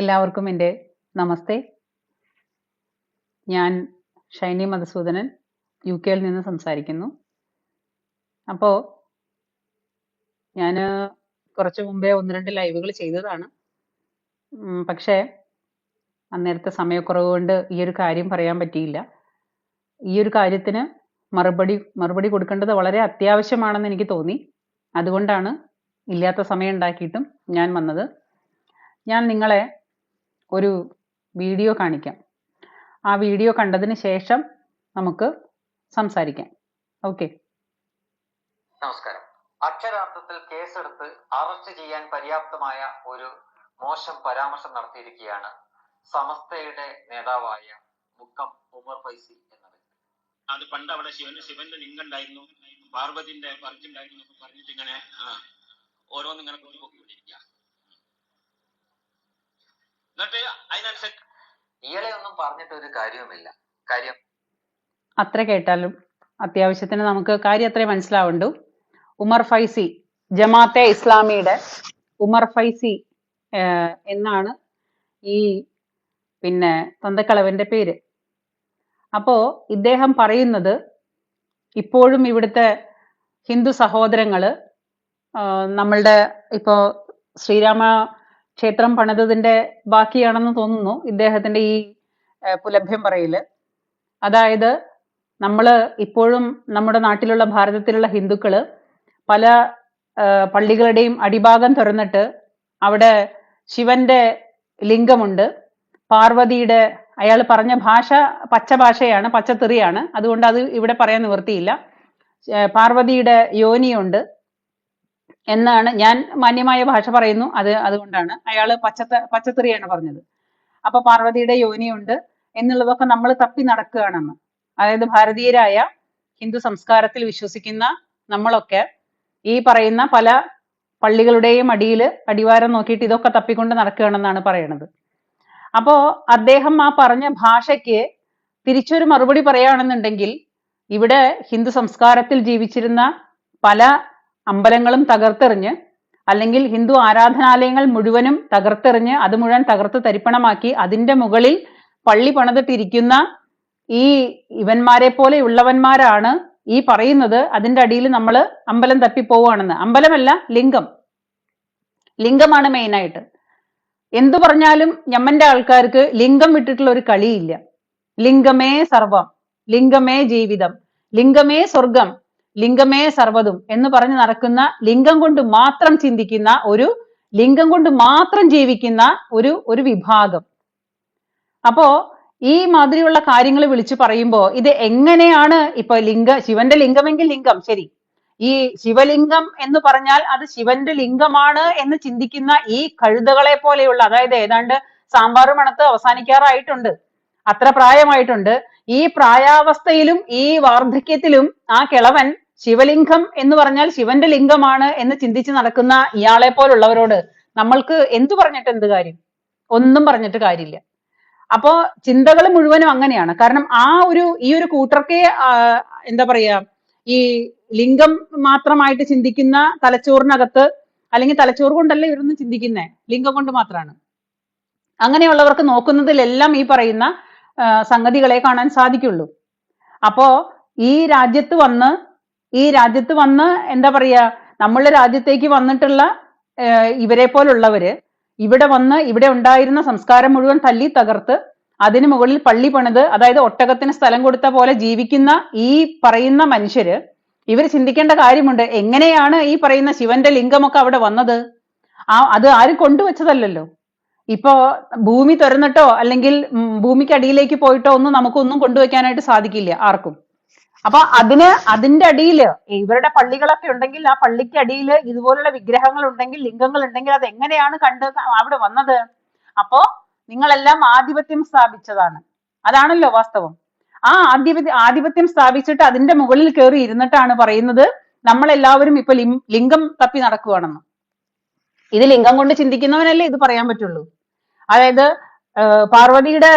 എല്ലാവർക്കും എന്റെ നമസ്തേ. ഞാൻ ഷൈനി മധുസൂദനൻ യു കെയിൽ നിന്ന് സംസാരിക്കുന്നു. അപ്പോൾ ഞാൻ കുറച്ച് മുമ്പേ ഒന്ന് രണ്ട് ലൈവുകൾ ചെയ്തതാണ്. പക്ഷേ അന്നേരത്തെ സമയക്കുറവ് കൊണ്ട് ഈ ഒരു കാര്യം പറയാൻ പറ്റിയില്ല. ഈ ഒരു കാര്യത്തിന് മറുപടി മറുപടി കൊടുക്കേണ്ടത് വളരെ അത്യാവശ്യമാണെന്ന് എനിക്ക് തോന്നി. അതുകൊണ്ടാണ് ഇല്ലാത്ത സമയം ഉണ്ടാക്കിയിട്ടും ഞാൻ വന്നത്. ഞാൻ നിങ്ങളെ ഒരു വീഡിയോ കാണിക്കാം. ആ വീഡിയോ കണ്ടതിന് ശേഷം നമുക്ക് സംസാരിക്കാം. ഓക്കെ. നമസ്കാരം. അക്ഷരാർത്ഥത്തിൽ കേസെടുത്ത് അറസ്റ്റ് ചെയ്യാൻ പര്യാപ്തമായ ഒരു മോശം പരാമർശം നടത്തിയിരിക്കുകയാണ് സമസ്തയുടെ നേതാവായ മുക്കം ഉമർ ഫൈസി എന്ന വ്യക്തി അത് പണ്ട് അവിടെ ശിവന് ശിവന്റെ ലിംഗുണ്ടായിരുന്നു. പാർവതിന്റെ പറഞ്ഞിട്ടിങ്ങനെ എന്നൊക്കെ പറഞ്ഞിട്ട് ഇങ്ങനെ ആ, ഓരോന്നിങ്ങനെ കൊണ്ടുപോയിക്കൊണ്ടിരിക്കുക എന്നിട്ട് അതിനനുസരിച്ച് ഇയാളെ ഒന്നും പറഞ്ഞിട്ട് ഒരു കാര്യവുമില്ല. കാര്യം അത്ര കേട്ടാലും അത്യാവശ്യത്തിന് നമുക്ക് കാര്യം അത്രേ മനസ്സിലാവുണ്ടു ഉമർ ഫൈസി ജമാഅത്തെ ഇസ്ലാമിയുടെ ഉമർ ഫൈസി എന്നാണ് ഈ പിന്നെ തന്തക്കളവന്റെ പേര്. അപ്പോ ഇദ്ദേഹം പറയുന്നത് ഇപ്പോഴും ഇവിടുത്തെ ഹിന്ദു സഹോദരങ്ങൾ നമ്മളുടെ ഇപ്പോ ശ്രീരാമ ക്ഷേത്രം പണിതതിന്റെ ബാക്കിയാണെന്ന് തോന്നുന്നു ഇദ്ദേഹത്തിന്റെ ഈ പുലഭ്യം പറയിൽ. അതായത് നമ്മൾ ഇപ്പോഴും നമ്മുടെ നാട്ടിലുള്ള ഭാരതത്തിലുള്ള ഹിന്ദുക്കൾ പല പള്ളികളുടെയും അടിഭാഗം തുറന്നിട്ട് അവിടെ ശിവന്റെ ലിംഗമുണ്ട്. പാർവതിയുടെ അയാൾ പറഞ്ഞ ഭാഷ പച്ച ഭാഷയാണ് പച്ചത്തെറിയാണ്. അതുകൊണ്ട് അത് ഇവിടെ പറയാൻ നിവൃത്തിയില്ല. പാർവതിയുടെ യോനിയുണ്ട്. എന്നാണ് ഞാൻ മാന്യമായ ഭാഷ പറയുന്നു. അത് അതുകൊണ്ടാണ് അയാൾ പച്ചത്ത പച്ചത്തെറിയാണ് പറഞ്ഞത്. അപ്പൊ പാർവതിയുടെ യോനിയുണ്ട് എന്നുള്ളതൊക്കെ നമ്മൾ തപ്പി നടക്കുകയാണെന്ന്. അതായത് ഭാരതീയരായ ഹിന്ദു സംസ്കാരത്തിൽ വിശ്വസിക്കുന്ന നമ്മളൊക്കെ ഈ പറയുന്ന പല പള്ളികളുടെയും അടിയിൽ അടിവാരം നോക്കിയിട്ട് ഇതൊക്കെ തപ്പിക്കൊണ്ട് നടക്കുകയാണെന്നാണ് പറയണത്. അപ്പോ അദ്ദേഹം ആ പറഞ്ഞ ഭാഷയ്ക്ക് തിരിച്ചൊരു മറുപടി പറയുകയാണെന്നുണ്ടെങ്കിൽ ഇവിടെ ഹിന്ദു സംസ്കാരത്തിൽ ജീവിച്ചിരുന്ന പല അമ്പലങ്ങളും തകർത്തെറിഞ്ഞ് അല്ലെങ്കിൽ ഹിന്ദു ആരാധനാലയങ്ങൾ മുഴുവനും തകർത്തെറിഞ്ഞ് അത് മുഴുവൻ തകർത്ത് തരിപ്പണമാക്കി അതിന്റെ മുകളിൽ പള്ളി പണിതിട്ടിരിക്കുന്ന ഈ ഇവന്മാരെ പോലെ ഉള്ളവന്മാരാണ് ഈ പറയുന്നത്. അതിന്റെ അടിയിൽ നമ്മൾ അമ്പലം തപ്പിപ്പോവാണെന്ന് അമ്പലമല്ല ലിംഗം. ലിംഗമാണ് മെയിനായിട്ട് എന്തു പറഞ്ഞാലും ഞമ്മന്റെ ആൾക്കാർക്ക് ലിംഗം വിട്ടിട്ടുള്ള ഒരു കളിയില്ല. ലിംഗമേ സർവം. ലിംഗമേ ജീവിതം. ലിംഗമേ സ്വർഗം ലിംഗമേ സർവതും എന്ന് പറഞ്ഞ് നടക്കുന്ന ലിംഗം കൊണ്ട് മാത്രം ചിന്തിക്കുന്ന ഒരു ലിംഗം കൊണ്ട് മാത്രം ജീവിക്കുന്ന ഒരു ഒരു വിഭാഗം. അപ്പോ ഈ മാതിരിയുള്ള കാര്യങ്ങൾ വിളിച്ചു പറയുമ്പോൾ ഇത് എങ്ങനെയാണ് ഇപ്പൊ ലിംഗ ശിവന്റെ ലിംഗമെങ്കിൽ ലിംഗം ശരി. ഈ ശിവലിംഗം എന്ന് പറഞ്ഞാൽ അത് ശിവന്റെ ലിംഗമാണ് എന്ന് ചിന്തിക്കുന്ന ഈ കഴുതകളെ പോലെയുള്ള അതായത് ഏതാണ്ട് സാമ്പാർ മണത്ത് അവസാനിക്കാറായിട്ടുണ്ട്. അത്ര പ്രായമായിട്ടുണ്ട്. ഈ പ്രായാവസ്ഥയിലും ഈ വാർദ്ധക്യത്തിലും ആ കിളവൻ ശിവലിംഗം എന്ന് പറഞ്ഞാൽ ശിവന്റെ ലിംഗമാണ് എന്ന് ചിന്തിച്ച് നടക്കുന്ന ഇയാളെ പോലുള്ളവരോട് നമ്മൾക്ക് എന്തു പറഞ്ഞിട്ട് എന്ത് കാര്യം? ഒന്നും പറഞ്ഞിട്ട് കാര്യമില്ല. അപ്പോ ചിന്തകൾ മുഴുവനും അങ്ങനെയാണ്. കാരണം ആ ഒരു ഈ ഒരു കൂട്ടർക്കെ എന്താ പറയാ ഈ ലിംഗം മാത്രമായിട്ട് ചിന്തിക്കുന്ന തലച്ചോറിനകത്ത് അല്ലെങ്കിൽ തലച്ചോറ് കൊണ്ടല്ല ഇവരൊന്നും ചിന്തിക്കുന്നേ? ലിംഗം കൊണ്ട് മാത്രമാണ് അങ്ങനെയുള്ളവർക്ക് നോക്കുന്നതിലെല്ലാം ഈ പറയുന്ന സംഗതികളെ കാണാൻ സാധിക്കുള്ളൂ. അപ്പോ ഈ രാജ്യത്ത് വന്ന് ഈ രാജ്യത്ത് വന്ന് എന്താ പറയുക നമ്മളുടെ രാജ്യത്തേക്ക് വന്നിട്ടുള്ള ഇവരെ പോലുള്ളവര് ഇവിടെ വന്ന് ഇവിടെ ഉണ്ടായിരുന്ന സംസ്കാരം മുഴുവൻ തല്ലി തകർത്ത് അതിനു മുകളിൽ പള്ളി പണിത് അതായത് ഒട്ടകത്തിന് സ്ഥലം കൊടുത്ത പോലെ ജീവിക്കുന്ന ഈ പറയുന്ന മനുഷ്യര് ഇവർ ചിന്തിക്കേണ്ട കാര്യമുണ്ട്. എങ്ങനെയാണ് ഈ പറയുന്ന ശിവന്റെ ലിംഗമൊക്കെ അവിടെ വന്നത്? ആ അത് ആരും കൊണ്ടുവച്ചതല്ലല്ലോ. ഇപ്പോ ഭൂമി തുറന്നിട്ടോ അല്ലെങ്കിൽ ഭൂമിക്കടിയിലേക്ക് പോയിട്ടോ ഒന്നും നമുക്കൊന്നും കൊണ്ടുവയ്ക്കാനായിട്ട് സാധിക്കില്ല ആർക്കും. അപ്പൊ അതിന് അതിന്റെ അടിയിൽ ഇവരുടെ പള്ളികളൊക്കെ ഉണ്ടെങ്കിൽ ആ പള്ളിക്ക് അടിയിൽ ഇതുപോലുള്ള വിഗ്രഹങ്ങൾ ഉണ്ടെങ്കിൽ ലിംഗങ്ങൾ ഉണ്ടെങ്കിൽ അത് എങ്ങനെയാണ് കണ്ട് അവിടെ വന്നത്? അപ്പോ നിങ്ങളെല്ലാം ആധിപത്യം സ്ഥാപിച്ചതാണ്. അതാണല്ലോ വാസ്തവം. ആ ആധിപത്യ ആധിപത്യം സ്ഥാപിച്ചിട്ട് അതിന്റെ മുകളിൽ കയറി ഇരുന്നിട്ടാണ് പറയുന്നത് നമ്മളെല്ലാവരും ഇപ്പൊ ലിംഗം തപ്പി നടക്കുവാണെന്ന്. ഇത് ലിംഗം കൊണ്ട് ചിന്തിക്കുന്നവനല്ലേ ഇത് പറയാൻ പറ്റുള്ളൂ. അതായത് പാർവതിയുടെ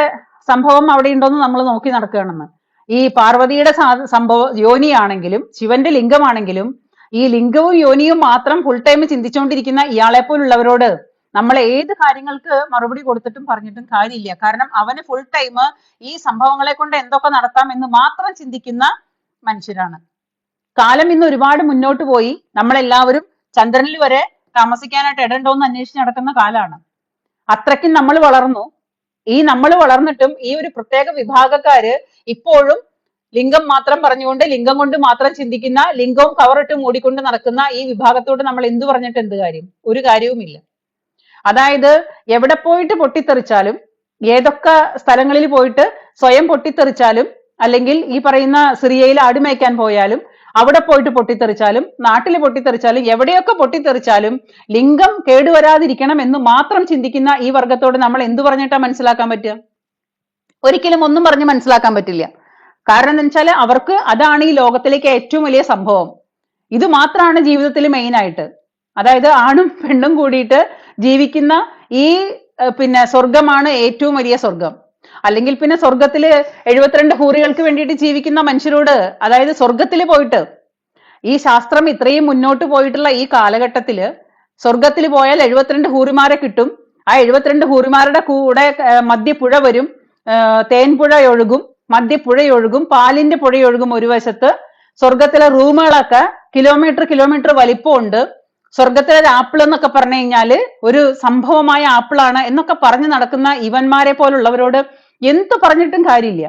സംഭവം അവിടെ ഉണ്ടോന്ന് നമ്മൾ നോക്കി നടക്കുകയാണെന്ന്. ഈ പാർവതിയുടെ സംഭവ യോനിയാണെങ്കിലും ശിവന്റെ ലിംഗമാണെങ്കിലും ഈ ലിംഗവും യോനിയും മാത്രം ഫുൾ ടൈം ചിന്തിച്ചുകൊണ്ടിരിക്കുന്ന ഇയാളെ പോലുള്ളവരോട് നമ്മൾ ഏത് കാര്യങ്ങൾക്ക് മറുപടി കൊടുത്തിട്ടും പറഞ്ഞിട്ടും കാര്യമില്ല. കാരണം അവന് ഫുൾ ടൈം ഈ സംഭവങ്ങളെ കൊണ്ട് എന്തൊക്കെ നടത്താം എന്ന് മാത്രം ചിന്തിക്കുന്ന മനുഷ്യരാണ്. കാലം ഇന്ന് ഒരുപാട് മുന്നോട്ട് പോയി. നമ്മളെല്ലാവരും ചന്ദ്രനിൽ വരെ താമസിക്കാനായിട്ട് ഇടണ്ടോ എന്ന് അന്വേഷിച്ച് നടക്കുന്ന കാലാണ്. അത്രയ്ക്കും നമ്മൾ വളർന്നു. ഈ നമ്മൾ വളർന്നിട്ടും ഈ ഒരു പ്രത്യേക വിഭാഗക്കാര് ഇപ്പോഴും ലിംഗം മാത്രം പറഞ്ഞുകൊണ്ട് ലിംഗം കൊണ്ട് മാത്രം ചിന്തിക്കുന്ന ലിംഗവും കവറിട്ട് മൂടിക്കൊണ്ട് നടക്കുന്ന ഈ വിഭാഗത്തോട് നമ്മൾ എന്ത് പറഞ്ഞിട്ട് എന്ത് കാര്യം? ഒരു കാര്യവുമില്ല. അതായത് എവിടെ പോയിട്ട് പൊട്ടിത്തെറിച്ചാലും ഏതൊക്കെ സ്ഥലങ്ങളിൽ പോയിട്ട് സ്വയം പൊട്ടിത്തെറിച്ചാലും അല്ലെങ്കിൽ ഈ പറയുന്ന സിറിയയിൽ ആടുമേക്കാൻ പോയാലും അവിടെ പോയിട്ട് പൊട്ടിത്തെറിച്ചാലും നാട്ടിൽ പൊട്ടിത്തെറിച്ചാലും എവിടെയൊക്കെ പൊട്ടിത്തെറിച്ചാലും ലിംഗം കേടുവരാതിരിക്കണം എന്ന് മാത്രം ചിന്തിക്കുന്ന ഈ വർഗത്തോട് നമ്മൾ എന്ത് പറഞ്ഞിട്ടാ മനസ്സിലാക്കാൻ പറ്റുക? ഒരിക്കലും ഒന്നും പറഞ്ഞ് മനസ്സിലാക്കാൻ പറ്റില്ല. കാരണം എന്താ വെച്ചാൽ അവർക്ക് അതാണ് ഈ ലോകത്തിലേക്ക് ഏറ്റവും വലിയ സംഭവം. ഇത് മാത്രമാണ് ജീവിതത്തിൽ മെയിൻ ആയിട്ട്. അതായത് ആണും പെണ്ണും കൂടിയിട്ട് ജീവിക്കുന്ന ഈ പിന്നെ സ്വർഗമാണ് ഏറ്റവും വലിയ സ്വർഗം അല്ലെങ്കിൽ പിന്നെ സ്വർഗത്തിൽ എഴുപത്തിരണ്ട് ഹൂറികൾക്ക് വേണ്ടിയിട്ട് ജീവിക്കുന്ന മനുഷ്യരോട് അതായത് സ്വർഗത്തിൽ പോയിട്ട് ഈ ശാസ്ത്രം ഇത്രയും മുന്നോട്ട് പോയിട്ടുള്ള ഈ കാലഘട്ടത്തിൽ സ്വർഗത്തിൽ പോയാൽ എഴുപത്തിരണ്ട് ഹൂറിമാരെ കിട്ടും. ആ എഴുപത്തിരണ്ട് ഹൂറിമാരുടെ കൂടെ മധ്യപ്പുഴ വരും. തേൻപുഴ ഒഴുകും മദ്യപ്പുഴയൊഴുകും പാലിന്റെ പുഴയൊഴുകും ഒരു വശത്ത്. സ്വർഗത്തിലെ റൂമുകളൊക്കെ കിലോമീറ്റർ കിലോമീറ്റർ വലിപ്പമുണ്ട്. സ്വർഗത്തിലെ ആപ്പിൾ എന്നൊക്കെ പറഞ്ഞു കഴിഞ്ഞാൽ ഒരു സംഭവമായ ആപ്പിളാണ് എന്നൊക്കെ പറഞ്ഞു നടക്കുന്ന ഇവന്മാരെ പോലുള്ളവരോട് എന്ത് പറഞ്ഞിട്ടും കാര്യമില്ല.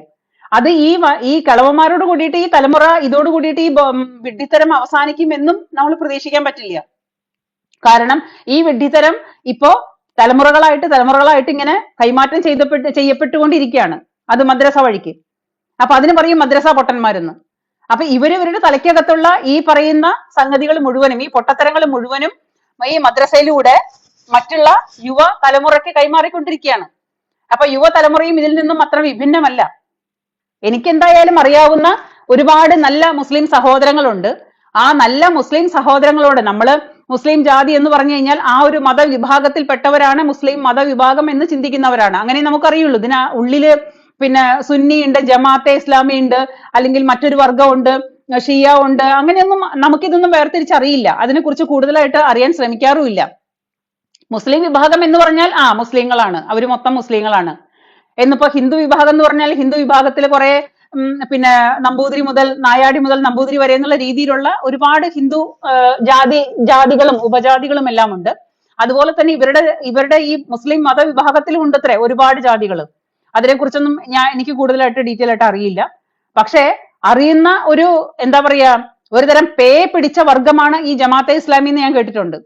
അത് ഈ ഈ കിളവന്മാരോട് കൂടിയിട്ട് ഈ തലമുറ ഇതോട് കൂടിയിട്ട് ഈ വിഡ്ഢിത്തരം അവസാനിക്കുമെന്നും നമ്മൾ പ്രതീക്ഷിക്കാൻ പറ്റില്ല. കാരണം ഈ വിഡ്ഢിത്തരം ഇപ്പോ തലമുറകളായിട്ട് തലമുറകളായിട്ട് ഇങ്ങനെ കൈമാറ്റം ചെയ്തപ്പെട്ട് ചെയ്യപ്പെട്ടുകൊണ്ടിരിക്കുകയാണ് അത് മദ്രസ വഴിക്ക്. അപ്പൊ അതിന് പറയും മദ്രസ പൊട്ടന്മാരെന്ന്. അപ്പൊ ഇവർ ഇവരുടെ തലയ്ക്കകത്തുള്ള ഈ പറയുന്ന സംഗതികൾ മുഴുവനും ഈ പൊട്ടത്തരങ്ങൾ മുഴുവനും ഈ മദ്രസയിലൂടെ മറ്റുള്ള യുവ തലമുറയ്ക്ക് കൈമാറിക്കൊണ്ടിരിക്കുകയാണ് അപ്പൊ യുവ തലമുറയും ഇതിൽ നിന്നും അത്ര വിഭിന്നമല്ല. എനിക്ക് എന്തായാലും അറിയാവുന്ന ഒരുപാട് നല്ല മുസ്ലിം സഹോദരങ്ങളുണ്ട്. ആ നല്ല മുസ്ലിം സഹോദരങ്ങളോട് നമ്മൾ മുസ്ലിം ജാതി എന്ന് പറഞ്ഞു കഴിഞ്ഞാൽ ആ ഒരു മതവിഭാഗത്തിൽപ്പെട്ടവരാണ് മുസ്ലിം മതവിഭാഗം എന്ന് ചിന്തിക്കുന്നവരാണ്. അങ്ങനെ നമുക്കറിയുള്ളൂ. ഇതിന് ഉള്ളിൽ പിന്നെ സുന്നി ഉണ്ട് ജമാഅത്തെ ഇസ്ലാമി ഉണ്ട് അല്ലെങ്കിൽ മറ്റൊരു വർഗമുണ്ട് ഷിയ ഉണ്ട് അങ്ങനെയൊന്നും നമുക്കിതൊന്നും വേർതിരിച്ചറിയില്ല. അതിനെക്കുറിച്ച് കൂടുതലായിട്ട് അറിയാൻ ശ്രമിക്കാറുമില്ല. മുസ്ലിം വിഭാഗം എന്ന് പറഞ്ഞാൽ ആ മുസ്ലിങ്ങളാണ്. അവർ മൊത്തം മുസ്ലിങ്ങളാണ്. എന്നിപ്പോ ഹിന്ദു വിഭാഗം എന്ന് പറഞ്ഞാൽ ഹിന്ദു വിഭാഗത്തിൽ കുറെ പിന്നെ നമ്പൂതിരി മുതൽ നായാടി മുതൽ നമ്പൂതിരി വരെ എന്നുള്ള രീതിയിലുള്ള ഒരുപാട് ഹിന്ദു ജാതി ജാതികളും ഉപജാതികളും എല്ലാം ഉണ്ട്. അതുപോലെ തന്നെ ഇവരുടെ ഇവരുടെ ഈ മുസ്ലിം മതവിഭാഗത്തിലും ഉണ്ട് അത്രേ ഒരുപാട് ജാതികൾ അതിനെക്കുറിച്ചൊന്നും ഞാൻ എനിക്ക് കൂടുതലായിട്ട് ഡീറ്റെയിൽ ആയിട്ട് അറിയില്ല. പക്ഷേ അറിയുന്ന ഒരു എന്താ പറയാ ഒരുതരം പേ പിടിച്ച വർഗമാണ് ഈ ജമാഅത്തെ ഇസ്ലാമി എന്ന് ഞാൻ കേട്ടിട്ടുണ്ട്.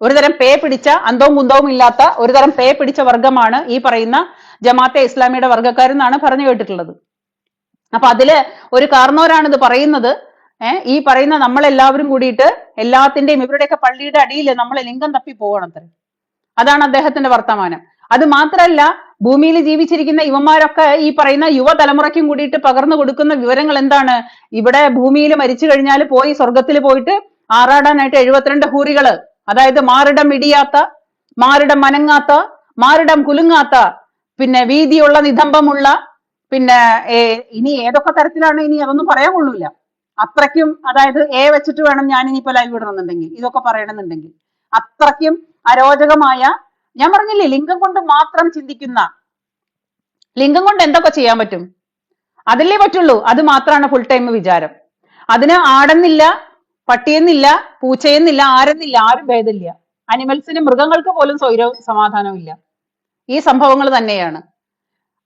ഒരുതരം പേ പിടിച്ച അന്തവും കുന്തവും ഇല്ലാത്ത ഒരു തരം പേ പിടിച്ച വർഗമാണ് ഈ പറയുന്ന ജമാഅത്തെ ഇസ്ലാമിയുടെ വർഗക്കാരെന്നാണ് പറഞ്ഞു കേട്ടിട്ടുള്ളത്. അപ്പൊ അതിൽ ഒരു കാരണവരാണ് ഇത് പറയുന്നത്. ഏഹ് ഈ പറയുന്ന നമ്മളെല്ലാവരും കൂടിയിട്ട് എല്ലാത്തിന്റെയും ഇവരുടെയൊക്കെ പള്ളിയുടെ അടിയിൽ നമ്മൾ ലിംഗം തപ്പി പോകണത്ര അതാണ് അദ്ദേഹത്തിന്റെ വർത്തമാനം. അത് മാത്രല്ല ഭൂമിയിൽ ജീവിച്ചിരിക്കുന്ന ഇവന്മാരൊക്കെ ഈ പറയുന്ന യുവതലമുറയ്ക്കും കൂടിയിട്ട് പകർന്നു കൊടുക്കുന്ന വിവരങ്ങൾ എന്താണ്? ഇവിടെ ഭൂമിയിൽ മരിച്ചു കഴിഞ്ഞാൽ പോയി സ്വർഗത്തിൽ പോയിട്ട് ആറാടാനായിട്ട് എഴുപത്തിരണ്ട് ഹൂറികൾ അതായത് മാറിടം ഇടിയാത്ത മാറിടം മനങ്ങാത്ത മാറിടം കുലുങ്ങാത്ത പിന്നെ വീതിയുള്ള നിതംബമുള്ള പിന്നെ ഇനി ഏതൊക്കെ തരത്തിലാണ് ഇനി അതൊന്നും പറയാൻ കൊള്ളൂല അത്രയ്ക്കും അതായത് എ വെച്ചിട്ട് വേണം ഞാൻ ഇനിയിപ്പോ ലൈവ് ഇടണമെന്നുണ്ടെങ്കിൽ ഇതൊക്കെ പറയണമെന്നുണ്ടെങ്കിൽ. അത്രയ്ക്കും അരോചകമായ ഞാൻ പറഞ്ഞില്ലേ ലിംഗം കൊണ്ട് മാത്രം ചിന്തിക്കുന്ന ലിംഗം കൊണ്ട് എന്തൊക്കെ ചെയ്യാൻ പറ്റും? അതല്ലേ പറ്റുള്ളൂ. അത് മാത്രമാണ് ഫുൾ ടൈം വിചാരം. അതിന് ആടെന്നില്ല പട്ടിയെന്നില്ല പൂച്ചയെന്നില്ല ആരെന്നില്ല ആരും ഭേദമില്ല. അനിമൽസിന് മൃഗങ്ങൾക്ക് പോലും സ്വൈര സമാധാനവും ഇല്ല. ഈ സംഭവങ്ങൾ തന്നെയാണ്.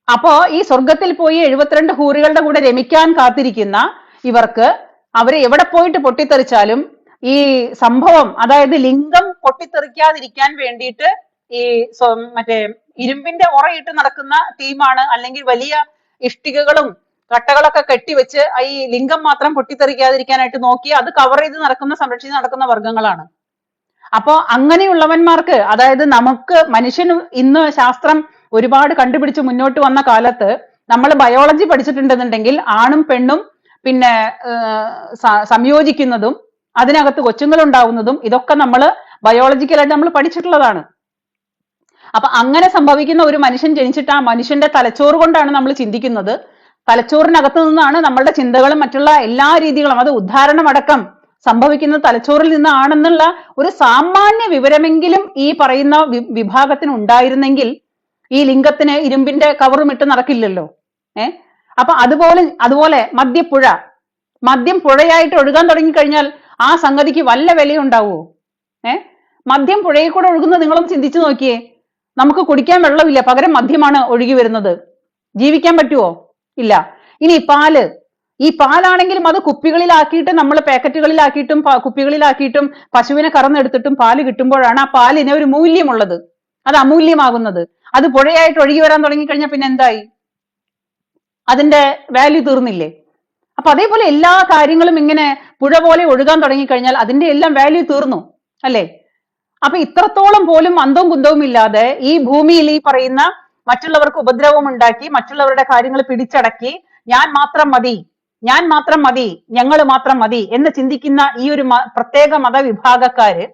അപ്പോ ഈ സ്വർഗത്തിൽ പോയി എഴുപത്തിരണ്ട് ഹൂറികളുടെ കൂടെ രമിക്കാൻ കാത്തിരിക്കുന്ന ഇവർക്ക് അവരെ എവിടെ പോയിട്ട് പൊട്ടിത്തെറിച്ചാലും ഈ സംഭവം അതായത് ലിംഗം പൊട്ടിത്തെറിക്കാതിരിക്കാൻ വേണ്ടിയിട്ട് ഈ മറ്റേ ഇരുമ്പിന്റെ ഉറയിട്ട് നടക്കുന്ന ടീമാണ് അല്ലെങ്കിൽ വലിയ ഇഷ്ടികകളും കട്ടകളൊക്കെ കെട്ടിവെച്ച് ഈ ലിംഗം മാത്രം പൊട്ടിത്തെറിക്കാതിരിക്കാനായിട്ട് നോക്കി അത് കവർ ചെയ്ത് നടക്കുന്ന സംരക്ഷിച്ച് നടക്കുന്ന വർഗങ്ങളാണ് അപ്പോ അങ്ങനെയുള്ളവന്മാർക്ക് അതായത് നമുക്ക് മനുഷ്യന് ഇന്ന് ശാസ്ത്രം ഒരുപാട് കണ്ടുപിടിച്ച് മുന്നോട്ട് വന്ന കാലത്ത് നമ്മൾ ബയോളജി പഠിച്ചിട്ടുണ്ടെന്നുണ്ടെങ്കിൽ ആണും പെണ്ണും പിന്നെ സംയോജിക്കുന്നതും അതിനകത്ത് കൊച്ചുങ്ങൾ ഉണ്ടാവുന്നതും ഇതൊക്കെ നമ്മൾ ബയോളജിക്കലായിട്ട് നമ്മൾ പഠിച്ചിട്ടുള്ളതാണ്. അപ്പൊ അങ്ങനെ സംഭവിക്കുന്ന ഒരു മനുഷ്യൻ ജനിച്ചിട്ട് ആ മനുഷ്യന്റെ തലച്ചോറ് കൊണ്ടാണ് നമ്മൾ ചിന്തിക്കുന്നത്. തലച്ചോറിനകത്ത് നിന്നാണ് നമ്മളുടെ ചിന്തകളും മറ്റുള്ള എല്ലാ രീതികളും അത് ഉദ്ധാരണമടക്കം സംഭവിക്കുന്ന തലച്ചോറിൽ നിന്നാണെന്നുള്ള ഒരു സാമാന്യ വിവരമെങ്കിലും ഈ പറയുന്ന വിഭാഗത്തിന് ഉണ്ടായിരുന്നെങ്കിൽ ഈ ലിംഗത്തിന് ഇരുമ്പിന്റെ കവറും ഇട്ട് നടക്കില്ലല്ലോ. ഏ? അപ്പൊ അതുപോലെ അതുപോലെ മദ്യപ്പുഴ. മദ്യം പുഴയായിട്ട് ഒഴുകാൻ തുടങ്ങിക്കഴിഞ്ഞാൽ ആ സംഗതിക്ക് വല്ല വിലയുണ്ടാവുമോ ഏ? മദ്യം പുഴയിൽ കൂടെ ഒഴുകുന്നത് നിങ്ങളും ചിന്തിച്ചു നോക്കിയേ. നമുക്ക് കുടിക്കാൻ വെള്ളമില്ല. പകരം മദ്യമാണ് ഒഴുകി വരുന്നത്. ജീവിക്കാൻ പറ്റുമോ ഇല്ല. ഇനി പാൽ. ഈ പാലാണെങ്കിലും അത് കുപ്പികളിലാക്കിയിട്ട് നമ്മൾ പാക്കറ്റുകളിലാക്കിയിട്ടും കുപ്പികളിലാക്കിയിട്ടും പശുവിനെ കറന്നെടുത്തിട്ടും പാൽ കിട്ടുമ്പോഴാണ് ആ പാലിന് ഒരു മൂല്യമുള്ളത്. അത് അമൂല്യമാകുന്നത്. അത് പുഴയായിട്ട് ഒഴുകി വരാൻ തുടങ്ങിക്കഴിഞ്ഞാൽ പിന്നെ എന്തായി? അതിന്റെ വാല്യൂ തീർന്നില്ലേ? അപ്പൊ അതേപോലെ എല്ലാ കാര്യങ്ങളും ഇങ്ങനെ പുഴ പോലെ ഒഴുകാൻ തുടങ്ങിക്കഴിഞ്ഞാൽ അതിന്റെ എല്ലാം വാല്യൂ തീർന്നു അല്ലേ? അപ്പൊ ഇത്രത്തോളം പോലും അന്തവും കുന്തവും ഇല്ലാതെ ഈ ഭൂമിയിൽ ഈ പറയുന്ന മറ്റുള്ളവർക്ക് ഉപദ്രവം ഉണ്ടാക്കി മറ്റുള്ളവരുടെ കാര്യങ്ങൾ പിടിച്ചടക്കി ഞാൻ മാത്രം മതി ഞാൻ മാത്രം മതി ഞങ്ങൾ മാത്രം മതി എന്ന് ചിന്തിക്കുന്ന ഈ ഒരു പ്രത്യേക മതവിഭാഗക്കാര്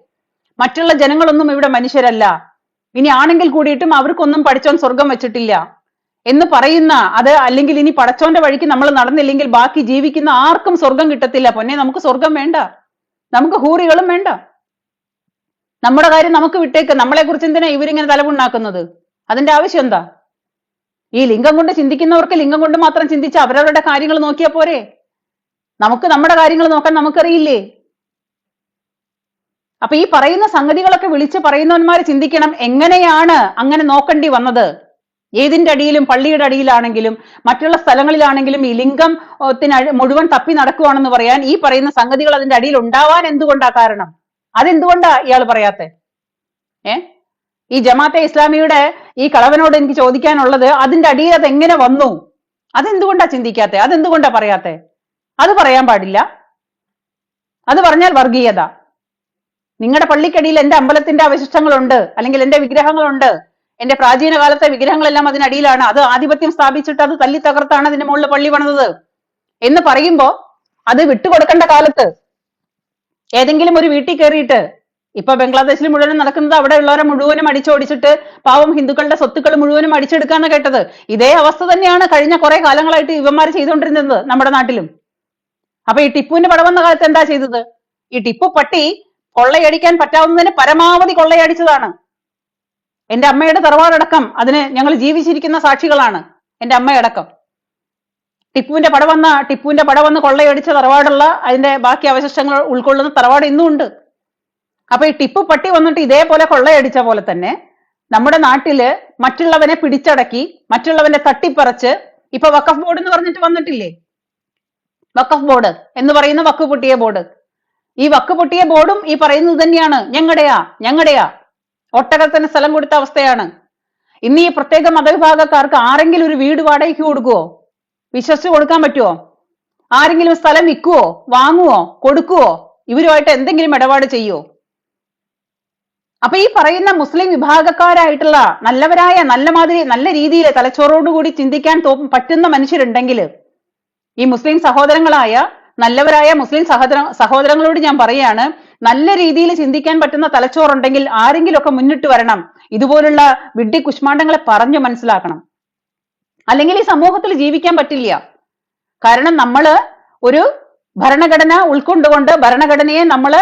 മറ്റുള്ള ജനങ്ങളൊന്നും ഇവിടെ മനുഷ്യരല്ല. ഇനി ആണെങ്കിൽ കൂടിയിട്ടും അവർക്കൊന്നും പഠിച്ചോൻ സ്വർഗം വെച്ചിട്ടില്ല എന്ന് പറയുന്ന അത് അല്ലെങ്കിൽ ഇനി പടച്ചോന്റെ വഴിക്ക് നമ്മൾ നടന്നില്ലെങ്കിൽ ബാക്കി ജീവിക്കുന്ന ആർക്കും സ്വർഗം കിട്ടത്തില്ല പൊന്നെ. നമുക്ക് സ്വർഗം വേണ്ട. നമുക്ക് ഹൂറികളും വേണ്ട. നമ്മുടെ കാര്യം നമുക്ക് വിട്ടേക്ക്. നമ്മളെ കുറിച്ച് എന്തിനാ ഇവരിങ്ങനെ തലവുണ്ടാക്കുന്നത് അതിന്റെ ആവശ്യം എന്താ? ഈ ലിംഗം കൊണ്ട് ചിന്തിക്കുന്നവർക്ക് ലിംഗം കൊണ്ട് മാത്രം ചിന്തിച്ച് അവരവരുടെ കാര്യങ്ങൾ നോക്കിയാ പോരെ? നമുക്ക് നമ്മുടെ കാര്യങ്ങൾ നോക്കാൻ നമുക്കറിയില്ലേ? അപ്പൊ ഈ പറയുന്ന സംഗതികളൊക്കെ വിളിച്ച് പറയുന്നവന്മാർ ചിന്തിക്കണം എങ്ങനെയാണ് അങ്ങനെ നോക്കേണ്ടി വന്നത്? ഏതിന്റെ അടിയിലും പള്ളിയുടെ അടിയിലാണെങ്കിലും മറ്റുള്ള സ്ഥലങ്ങളിലാണെങ്കിലും ഈ ലിംഗം മുഴുവൻ തപ്പി നടക്കുവാണെന്ന് പറയാൻ ഈ പറയുന്ന സംഗതികൾ അതിന്റെ അടിയിൽ ഉണ്ടാവാൻ എന്തുകൊണ്ടാ കാരണം? അതെന്തുകൊണ്ടാ ഇയാൾ പറയാത്തെ? ഏ? ഈ ജമാഅത്തെ ഇസ്ലാമിയുടെ ഈ കളവനോട് എനിക്ക് ചോദിക്കാനുള്ളത് അതിന്റെ അടിയിൽ അത് എങ്ങനെ വന്നു? അതെന്തുകൊണ്ടാ ചിന്തിക്കാത്തെ? അതെന്തുകൊണ്ടാ പറയാത്തെ? അത് പറയാൻ പാടില്ല. അത് പറഞ്ഞാൽ വർഗീയത. നിങ്ങളുടെ പള്ളിക്കടിയിൽ എന്റെ അമ്പലത്തിന്റെ അവശിഷ്ടങ്ങളുണ്ട് അല്ലെങ്കിൽ എന്റെ വിഗ്രഹങ്ങളുണ്ട് എന്റെ പ്രാചീന കാലത്തെ വിഗ്രഹങ്ങളെല്ലാം അതിനടിയിലാണ് അത് ആധിപത്യം സ്ഥാപിച്ചിട്ട് അത് തല്ലി തകർത്താണ് അതിന്റെ മുകളിൽ പള്ളി പണിതത്. എന്ന് പറയുമ്പോ അത് വിട്ടുകൊടുക്കേണ്ട കാലത്ത് ഏതെങ്കിലും ഒരു വീട്ടിൽ കയറിയിട്ട് ഇപ്പൊ ബംഗ്ലാദേശിൽ മുഴുവനും നടക്കുന്നത് അവിടെ ഉള്ളവരെ മുഴുവനും അടിച്ചോടിച്ചിട്ട് പാവം ഹിന്ദുക്കളുടെ സ്വത്തുക്കൾ മുഴുവനും അടിച്ചെടുക്കാന്ന് കേട്ടത്. ഇതേ അവസ്ഥ തന്നെയാണ് കഴിഞ്ഞ കുറെ കാലങ്ങളായിട്ട് ഇവന്മാർ ചെയ്തുകൊണ്ടിരുന്നത് നമ്മുടെ നാട്ടിലും. അപ്പൊ ഈ ടിപ്പുവിന്റെ പടം വന്ന കാലത്ത് എന്താ ചെയ്തത്? ഈ ടിപ്പു പട്ടി കൊള്ളയടിക്കാൻ പറ്റാവുന്നതിന് പരമാവധി കൊള്ളയടിച്ചതാണ്. എന്റെ അമ്മയുടെ തറവാടടക്കം അതിന് ഞങ്ങൾ ജീവിച്ചിരിക്കുന്ന സാക്ഷികളാണ് എന്റെ അമ്മയടക്കം. ടിപ്പുവിന്റെ പട വന്ന ടിപ്പുവിന്റെ പട വന്ന് കൊള്ളയടിച്ച തറവാടുള്ള അതിന്റെ ബാക്കി അവശിഷ്ടങ്ങൾ ഉൾക്കൊള്ളുന്ന തറവാട് ഇന്നും ഉണ്ട്. അപ്പൊ ഈ ടിപ്പു പട്ടി വന്നിട്ട് ഇതേപോലെ കൊള്ളയടിച്ച പോലെ തന്നെ നമ്മുടെ നാട്ടിൽ മറ്റുള്ളവനെ പിടിച്ചടക്കി മറ്റുള്ളവനെ തട്ടിപ്പറിച്ച് ഇപ്പൊ വക്കഫ് ബോർഡ് എന്ന് പറഞ്ഞിട്ട് വന്നിട്ടില്ലേ? വക്കഫ് ബോർഡ് എന്ന് പറയുന്ന വക്കു പൊട്ടിയ ബോർഡ്. ഈ വക്ക് പൊട്ടിയ ബോർഡും ഈ പറയുന്നത് തന്നെയാണ്. ഞങ്ങളുടെയാ ഞങ്ങളുടെയാ. ഒട്ടകത്തിന് സ്ഥലം കൊടുത്ത അവസ്ഥയാണ്. ഇന്ന് ഈ പ്രത്യേക മതവിഭാഗക്കാർക്ക് ആരെങ്കിലും ഒരു വീട് വാടകയ്ക്ക് കൊടുക്കുവോ? വിശ്വസിച്ച് കൊടുക്കാൻ പറ്റുമോ ആരെങ്കിലും സ്ഥലം വിൽക്കുവോ? വാങ്ങുവോ? കൊടുക്കുവോ? ഇവരുമായിട്ട് എന്തെങ്കിലും ഇടപാട് ചെയ്യുവോ? അപ്പൊ ഈ പറയുന്ന മുസ്ലിം വിഭാഗക്കാരായിട്ടുള്ള നല്ലവരായ നല്ല മാതിരി നല്ല രീതിയിൽ തലച്ചോറോടുകൂടി ചിന്തിക്കാൻ പറ്റുന്ന മനുഷ്യരുണ്ടെങ്കിൽ ഈ മുസ്ലിം സഹോദരങ്ങളായ നല്ലവരായ മുസ്ലിം സഹോദര സഹോദരങ്ങളോട് ഞാൻ പറയാണ് നല്ല രീതിയിൽ ചിന്തിക്കാൻ പറ്റുന്ന തലച്ചോറുണ്ടെങ്കിൽ ആരെങ്കിലുമൊക്കെ മുന്നിട്ട് വരണം. ഇതുപോലുള്ള വിഡ്ഢി കുഷ്മാണ്ടങ്ങളെ പറഞ്ഞു മനസ്സിലാക്കണം. അല്ലെങ്കിൽ ഈ സമൂഹത്തിൽ ജീവിക്കാൻ പറ്റില്ല. കാരണം നമ്മൾ ഒരു ഭരണഘടന ഉൾക്കൊണ്ടുകൊണ്ട് ഭരണഘടനയെ നമ്മൾ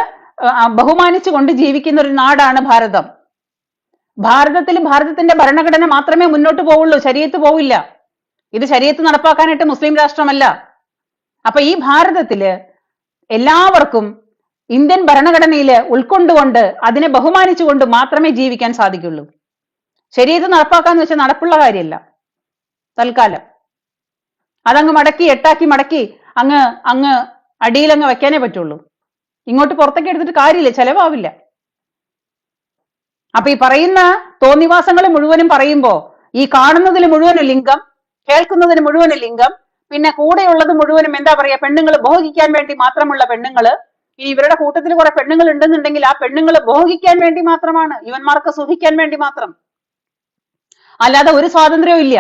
ബഹുമാനിച്ചുകൊണ്ട് ജീവിക്കുന്ന ഒരു നാടാണ് ഭാരതം. ഭാരതത്തിൽ ഭാരതത്തിന്റെ ഭരണഘടന മാത്രമേ മുന്നോട്ട് പോവുള്ളൂ ശരീരത്ത് പോവില്ല. ഇത് ശരീരത്ത് നടപ്പാക്കാനായിട്ട് മുസ്ലിം രാഷ്ട്രമല്ല. അപ്പൊ ഈ ഭാരതത്തിൽ എല്ലാവർക്കും ഇന്ത്യൻ ഭരണഘടനയിൽ ഉൾക്കൊണ്ടുകൊണ്ട് അതിനെ ബഹുമാനിച്ചുകൊണ്ട് മാത്രമേ ജീവിക്കാൻ സാധിക്കുള്ളൂ. ശരി ഇത് നടപ്പാക്കാന്ന് വെച്ചാൽ നടപ്പുള്ള കാര്യമല്ല തൽക്കാലം. അതങ്ങ് മടക്കി എട്ടാക്കി മടക്കി അങ്ങ് അങ്ങ് അടിയിലങ്ങ് വെക്കാനേ പറ്റുള്ളൂ. ഇങ്ങോട്ട് പുറത്തേക്ക് എടുത്തിട്ട് കാര്യമില്ല ചെലവാവില്ല. അപ്പൊ ഈ പറയുന്ന തോന്നിവാസങ്ങൾ മുഴുവനും പറയുമ്പോ ഈ കാണുന്നതിന് മുഴുവനും ലിംഗം കേൾക്കുന്നതിന് മുഴുവനും ലിംഗം പിന്നെ കൂടെയുള്ളത് മുഴുവനും എന്താ പറയാ പെണ്ണുങ്ങൾ ഭോഗിക്കാൻ വേണ്ടി മാത്രമുള്ള പെണ്ണുങ്ങൾ. ഇനി ഇവരുടെ കൂട്ടത്തിൽ കുറെ പെണ്ണുങ്ങൾ ഉണ്ടെന്നുണ്ടെങ്കിൽ ആ പെണ്ണുങ്ങൾ ഭോഗിക്കാൻ വേണ്ടി മാത്രമാണ്. ഇവന്മാർക്ക് സുഖിക്കാൻ വേണ്ടി മാത്രം. അല്ലാതെ ഒരു സ്വാതന്ത്ര്യവും ഇല്ല.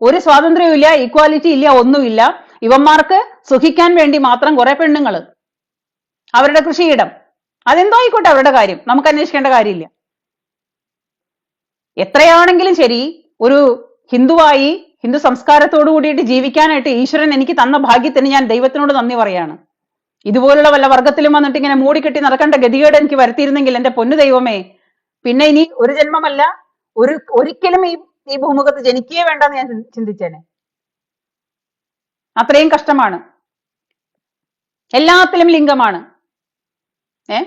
ഒരു സ്വാതന്ത്ര്യവും ഇല്ല ഈക്വാലിറ്റി ഇല്ല ഒന്നുമില്ല. ഇവന്മാർക്ക് സുഖിക്കാൻ വേണ്ടി മാത്രം കുറെ പെണ്ണുങ്ങൾ അവരുടെ കൃഷിയിടം. അതെന്തോ ആയിക്കോട്ടെ അവരുടെ കാര്യം. നമുക്ക് അന്വേഷിക്കേണ്ട കാര്യമില്ല. എത്രയാണെങ്കിലും ശരി ഒരു ഹിന്ദുവായി ഹിന്ദു സംസ്കാരത്തോടു കൂടിയിട്ട് ജീവിക്കാനായിട്ട് ഈശ്വരൻ എനിക്ക് തന്ന ഭാഗ്യത്തിന് ഞാൻ ദൈവത്തിനോട് നന്ദി പറയാണ്. ഇതുപോലുള്ള വല്ല വർഗത്തിലും വന്നിട്ട് ഇങ്ങനെ മൂടിക്കെട്ടി നടക്കേണ്ട ഗതികേട് എനിക്ക് വരുത്തിയിരുന്നെങ്കിൽ എന്റെ പൊന്നു ദൈവമേ പിന്നെ ഇനി ഒരു ജന്മമല്ല ഒരു ഒരിക്കലും ഈ ഈ ഭൂമുഖത്ത് ജനിക്കേ വേണ്ടെന്ന് ഞാൻ ചിന്തിച്ചേനെ. അത്രയും കഷ്ടമാണ്. എല്ലാത്തിലും ലിംഗമാണ്. ഏ?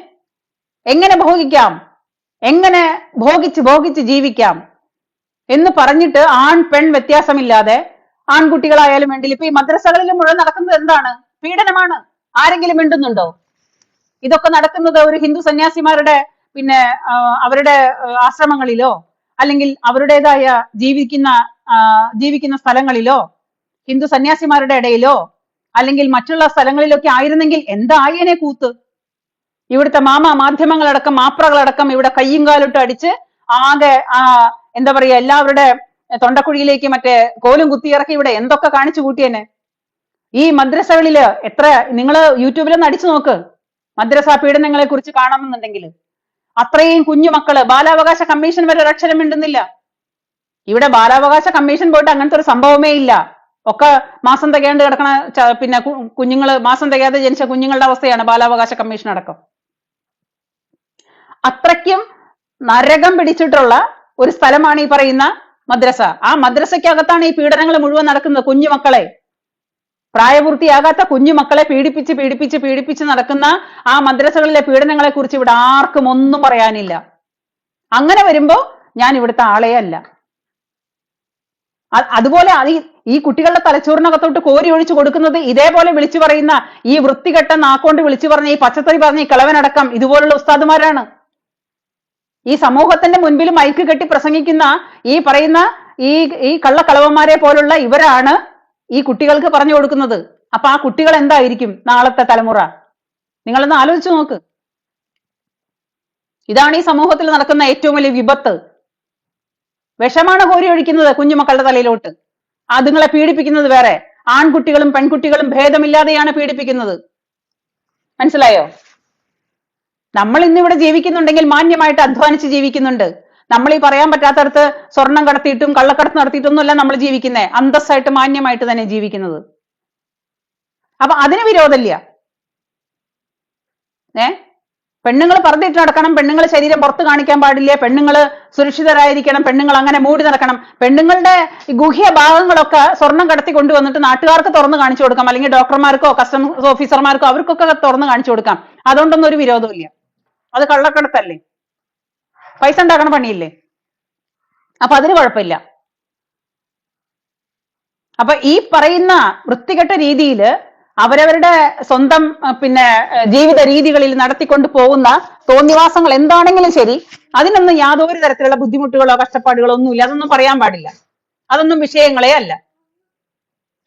എങ്ങനെ ഭോഗിക്കാം? എങ്ങനെ ഭോഗിച്ച് ഭോഗിച്ച് ജീവിക്കാം? എന്ന് പറഞ്ഞിട്ട് ആൺ പെൺ വ്യത്യാസമില്ലാതെ ആൺകുട്ടികളായാലും വേണ്ടില്ല ഇപ്പൊ ഈ മദ്രസകളിൽ മുഴുവൻ നടക്കുന്നത് എന്താണ്? പീഡനമാണ്. ആരെങ്കിലും മിണ്ടുന്നുണ്ടോ? ഇതൊക്കെ നടക്കുന്നത് ഒരു ഹിന്ദു സന്യാസിമാരുടെ പിന്നെ അവരുടെ ആശ്രമങ്ങളിലോ അല്ലെങ്കിൽ അവരുടേതായ ജീവിക്കുന്ന ജീവിക്കുന്ന സ്ഥലങ്ങളിലോ ഹിന്ദു സന്യാസിമാരുടെ ഇടയിലോ അല്ലെങ്കിൽ മറ്റുള്ള സ്ഥലങ്ങളിലൊക്കെ ആയിരുന്നെങ്കിൽ എന്തായേനെ കൂത്ത്? ഇവിടുത്തെ മാമ മാധ്യമങ്ങളടക്കം മാപ്രകളടക്കം ഇവിടെ കയ്യും കാലിട്ട് അടിച്ച് ആകെ ആ എന്താ പറയാ എല്ലാവരുടെ തൊണ്ടക്കുഴിയിലേക്ക് മറ്റേ കോലും കുത്തിയിറക്കി ഇവിടെ എന്തൊക്കെ കാണിച്ചു കൂട്ടിയെന്നെ? ഈ മദ്രസകളിൽ എത്ര നിങ്ങൾ യൂട്യൂബിലൊന്ന് അടിച്ചു നോക്ക്. മദ്രസ പീഡനങ്ങളെ കുറിച്ച് കാണണമെന്നുണ്ടെങ്കിൽ അത്രയും കുഞ്ഞു മക്കൾ ബാലാവകാശ കമ്മീഷൻ വരെ ഒരക്ഷരം മിണ്ടുന്നില്ല. ഇവിടെ ബാലാവകാശ കമ്മീഷൻ പോയിട്ട് അങ്ങനത്തെ ഒരു സംഭവമേ ഇല്ല. ഒക്കെ മാസം തികയാണ്ട് കിടക്കണ പിന്നെ കുഞ്ഞുങ്ങൾ മാസം തികയാതെ ജനിച്ച കുഞ്ഞുങ്ങളുടെ അവസ്ഥയാണ് ബാലാവകാശ കമ്മീഷൻ അടക്കം അത്രയ്ക്കും നരകം പിടിച്ചിട്ടുള്ള ഒരു സ്ഥലമാണ് ഈ പറയുന്ന മദ്രസ. ആ മദ്രസയ്ക്കകത്താണ് ഈ പീഡനങ്ങൾ മുഴുവൻ നടക്കുന്നത് കുഞ്ഞു മക്കളെ പ്രായപൂർത്തിയാകാത്ത കുഞ്ഞു മക്കളെ പീഡിപ്പിച്ച് പീഡിപ്പിച്ച് പീഡിപ്പിച്ച് നടക്കുന്ന ആ മദ്രസകളിലെ പീഡനങ്ങളെ കുറിച്ച് ഇവിടെ ആർക്കും ഒന്നും പറയാനില്ല. അങ്ങനെ വരുമ്പോ ഞാൻ ഇവിടുത്തെ ആളേ അല്ല. അതുപോലെ അത് ഈ- ഈ കുട്ടികളുടെ തലച്ചോറിനകത്തോട്ട് കോരി ഒഴിച്ചു കൊടുക്കുന്നത് ഇതേപോലെ വിളിച്ചു പറയുന്ന ഈ വൃത്തികെട്ട നാക്കൊണ്ട് വിളിച്ചു പറഞ്ഞ ഈ പച്ചത്തറി പറഞ്ഞ ഈ കിളവനടക്കം ഇതുപോലുള്ള ഉസ്താദുമാരാണ്. ഈ സമൂഹത്തിന്റെ മുൻപിൽ മൈക്ക് കെട്ടി പ്രസംഗിക്കുന്ന ഈ പറയുന്ന ഈ ഈ കള്ളക്കളവന്മാരെ പോലുള്ള ഇവരാണ് ഈ കുട്ടികൾക്ക് പറഞ്ഞു കൊടുക്കുന്നത്. അപ്പൊ ആ കുട്ടികൾ എന്തായിരിക്കും നാളത്തെ തലമുറ? നിങ്ങളൊന്ന് ആലോചിച്ചു നോക്ക്. ഇതാണ് ഈ സമൂഹത്തിൽ നടക്കുന്ന ഏറ്റവും വലിയ വിപത്ത്. വിഷമാണ് കോരി ഒഴിക്കുന്നത് കുഞ്ഞുമക്കളുടെ തലയിലോട്ട്. അതുങ്ങളെ പീഡിപ്പിക്കുന്നത് വേറെ. ആൺകുട്ടികളും പെൺകുട്ടികളും ഭേദമില്ലാതെയാണ് പീഡിപ്പിക്കുന്നത്. മനസ്സിലായോ? നമ്മൾ ഇന്നിവിടെ ജീവിക്കുന്നുണ്ടെങ്കിൽ മാന്യമായിട്ട് അധ്വാനിച്ച് ജീവിക്കുന്നുണ്ട്. നമ്മൾ ഈ പറയാൻ പറ്റാത്തടത്ത് സ്വർണം കടത്തിയിട്ടും കള്ളക്കടത്ത് നടത്തിയിട്ടൊന്നുമല്ല നമ്മൾ ജീവിക്കുന്നത് അന്തസ്സായിട്ട് മാന്യമായിട്ട് തന്നെ ജീവിക്കുന്നത്. അപ്പൊ അതിന് വിരോധമില്ല. ഏ? പെണ്ണുങ്ങൾ പറഞ്ഞിട്ട് നടക്കണം. പെണ്ണുങ്ങൾ ശരീരം പുറത്ത് കാണിക്കാൻ പാടില്ല. പെണ്ണുങ്ങൾ സുരക്ഷിതരായിരിക്കണം. പെണ്ണുങ്ങൾ അങ്ങനെ മൂടി നടക്കണം. പെണ്ണുങ്ങളുടെ ഗുഹ്യ ഭാഗങ്ങളൊക്കെ സ്വർണം കടത്തി കൊണ്ടുവന്നിട്ട് നാട്ടുകാർക്ക് തുറന്ന് കാണിച്ചു കൊടുക്കാം. അല്ലെങ്കിൽ ഡോക്ടർമാർക്കോ കസ്റ്റംസ് ഓഫീസർമാർക്കോ അവർക്കൊക്കെ തുറന്ന് കാണിച്ചു കൊടുക്കാം. അതുകൊണ്ടൊന്നും ഒരു വിരോധമില്ല അത് കള്ളക്കടത്തല്ലേ? പൈസ ഉണ്ടാക്കണ പണിയില്ലേ? അപ്പൊ അതിന് കുഴപ്പമില്ല. അപ്പൊ ഈ പറയുന്ന വൃത്തികെട്ട രീതിയിൽ അവരവരുടെ സ്വന്തം പിന്നെ ജീവിത രീതികളിൽ നടത്തിക്കൊണ്ട് പോകുന്ന തോന്നിവാസങ്ങൾ എന്താണെങ്കിലും ശരി അതിനൊന്നും യാതൊരു തരത്തിലുള്ള ബുദ്ധിമുട്ടുകളോ കഷ്ടപ്പാടുകളോ ഒന്നുമില്ല. അതൊന്നും പറയാൻ പാടില്ല. അതൊന്നും വിഷയങ്ങളെ അല്ല.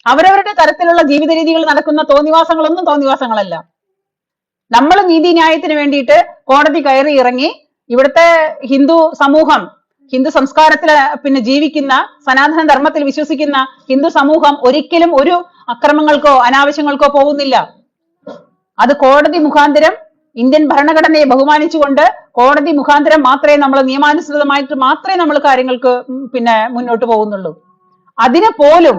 അവരവരുടെ തരത്തിലുള്ള ജീവിത രീതികൾ നടക്കുന്ന തോന്നിവാസങ്ങളൊന്നും തോന്നിവാസങ്ങളല്ല. നമ്മൾ നീതിന്യായത്തിന് വേണ്ടിയിട്ട് കോടതി കയറി ഇറങ്ങി ഇവിടുത്തെ ഹിന്ദു സമൂഹം ഹിന്ദു സംസ്കാരത്തിൽ പിന്നെ ജീവിക്കുന്ന സനാതന ധർമ്മത്തിൽ വിശ്വസിക്കുന്ന ഹിന്ദു സമൂഹം ഒരിക്കലും ഒരു അക്രമങ്ങൾക്കോ അനാവശ്യങ്ങൾക്കോ പോകുന്നില്ല. അത് കോടതി മുഖാന്തരം ഇന്ത്യൻ ഭരണഘടനയെ ബഹുമാനിച്ചുകൊണ്ട് കോടതി മുഖാന്തരം മാത്രമേ നമ്മൾ നിയമാനുസൃതമായിട്ട് മാത്രമേ നമ്മൾ കാര്യങ്ങൾക്ക് പിന്നെ മുന്നോട്ട് പോകുന്നുള്ളൂ. അതിന് പോലും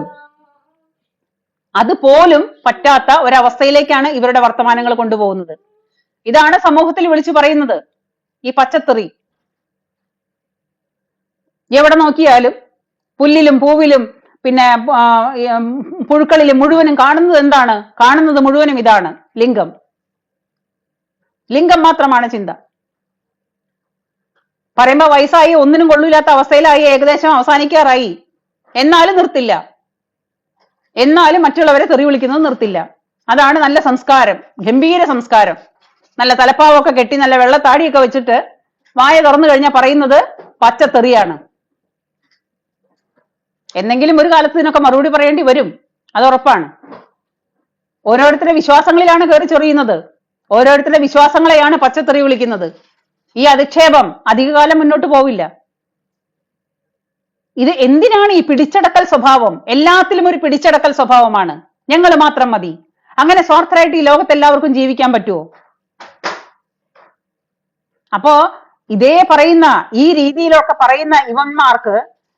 അത് പോലും പറ്റാത്ത ഒരവസ്ഥയിലേക്കാണ് ഇവരുടെ വർത്തമാനങ്ങൾ കൊണ്ടുപോകുന്നത്. ഇതാണ് സമൂഹത്തിൽ വിളിച്ചു പറയുന്നത് ഈ പച്ചത്തെറി. എവിടെ നോക്കിയാലും പുല്ലിലും പൂവിലും പിന്നെ പുഴുക്കളിലും മുഴുവനും കാണുന്നത് എന്താണ്? കാണുന്നത് മുഴുവനും ഇതാണ് ലിംഗം. ലിംഗം മാത്രമാണ് ചിന്ത. പറയുമ്പോ വയസ്സായി ഒന്നിനും കൊള്ളൂലാത്ത അവസ്ഥയിലായി ഏകദേശം അവസാനിക്കാറായി. എന്നാലും നിർത്തില്ല. എന്നാലും മറ്റുള്ളവരെ തെറി വിളിക്കുന്നത് നിർത്തില്ല. അതാണ് നല്ല സംസ്കാരം ഗംഭീര സംസ്കാരം. നല്ല തലപ്പാവൊക്കെ കെട്ടി നല്ല വെള്ളത്താടിയൊക്കെ വെച്ചിട്ട് വായ തുറന്നു കഴിഞ്ഞാൽ പറയുന്നത് പച്ചത്തെറിയാണ് എന്നെങ്കിലും ഒരു കാലത്ത് ഇതിനൊക്കെ മറുപടി പറയേണ്ടി വരും. അത് ഉറപ്പാണ്. ഓരോരുത്തരുടെ വിശ്വാസങ്ങളിലാണ് കയറി ചൊറിയുന്നത്. ഓരോരുത്തരുടെ വിശ്വാസങ്ങളെയാണ് പച്ചത്തെറി വിളിക്കുന്നത്. ഈ അധിക്ഷേപം അധികകാലം മുന്നോട്ട് പോവില്ല. ഇത് എന്തിനാണ് ഈ പിടിച്ചടക്കൽ സ്വഭാവം? എല്ലാത്തിലും ഒരു പിടിച്ചടക്കൽ സ്വഭാവമാണ്. ഞങ്ങൾ മാത്രം മതി. അങ്ങനെ സ്വാർത്ഥരായിട്ട് ഈ ലോകത്ത് എല്ലാവർക്കും ജീവിക്കാൻ പറ്റുമോ അപ്പോ ഇതേ പറയുന്ന ഈ രീതിയിലൊക്കെ പറയുന്ന ഇവന്മാർക്ക്